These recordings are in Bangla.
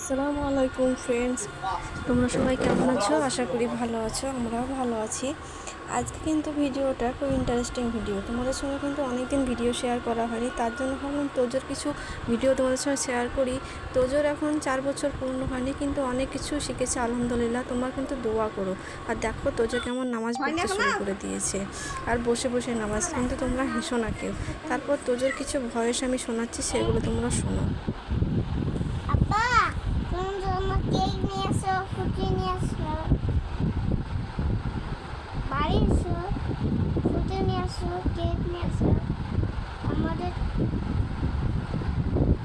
আসসালামু আলাইকুম ফ্রেন্ডস তোমরা সবাই কেমন আছো? আশা করি ভালো আছো আমরাও ভালো আছি। আজকে কিন্তু ভিডিওটা খুব ইন্টারেস্টিং ভিডিও তোমাদের সঙ্গে কিন্তু অনেকদিন ভিডিও শেয়ার করা হয়নি তার জন্য ভাবলাম তোজোর কিছু ভিডিও তোমাদের সঙ্গে শেয়ার করি। তোজোর এখন চার বছর পূর্ণ হয়নি কিন্তু অনেক কিছু শিখেছে আলহামদুলিল্লাহ তোমরা কিন্তু দোয়া করো। আর দেখো তোজো কেমন নামাজ পড়তে শুরু করে দিয়েছে। আর বসে বসে নামাজ কিন্তু তোমরা হেসো না কেউ। তারপর তোজোর কিছু ভয়েস আমি শোনাচ্ছি সেগুলো তোমরা শোনো। আমাদের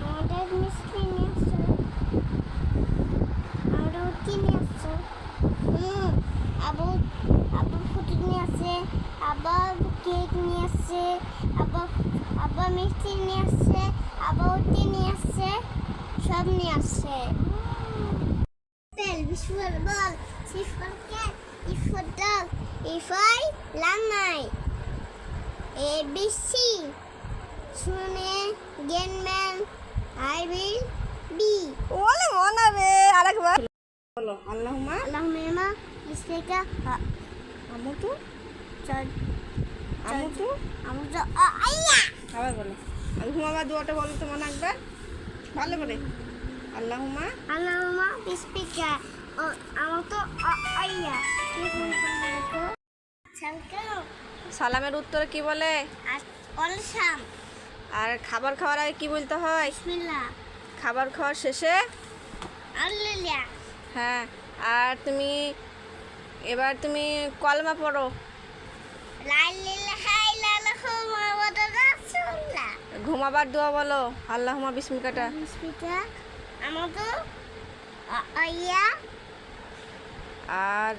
আমাদের মিষ্টি নিয়ে আসো আমরা উঠি নিয়ে আসো হুম আবু আবু ফুটি নিয়ে আসে আবার কেক নিয়ে আসে আবার আবার মিষ্টি নিয়ে আসছে আবার উঠি নিয়ে আসছে সব নিয়ে আসছে E for dog, E for langai. A B C. শুনে গেনম্যান আই উইল বি। ওলে মনে রে আরেকবার। বলো আল্লাহুম্মা। আল্লাহ মেমা বিসমিকা আমু তু চল আমু তু আমরা তো আইয়া। আবার বলো। আল্লাহুম্মা আবার দুয়াটা বলো তো মনে একবার ভালো করে। আল্লাহুম্মা। আল্লাহ মেমা বিসমিকা সালামের উত্তরে কি বলে? আর খাবার খাওয়ার আগে কি বলতে হয়? খাবার খাওয়ার শেষে? আল্লাহ হ্যাঁ আর তুমি এবার তুমি কলমা পড়ো। ঘুমাবার দোয়া বলো আল্লাহুম্মা বিসমিকাটা আমাকে আইয়া আর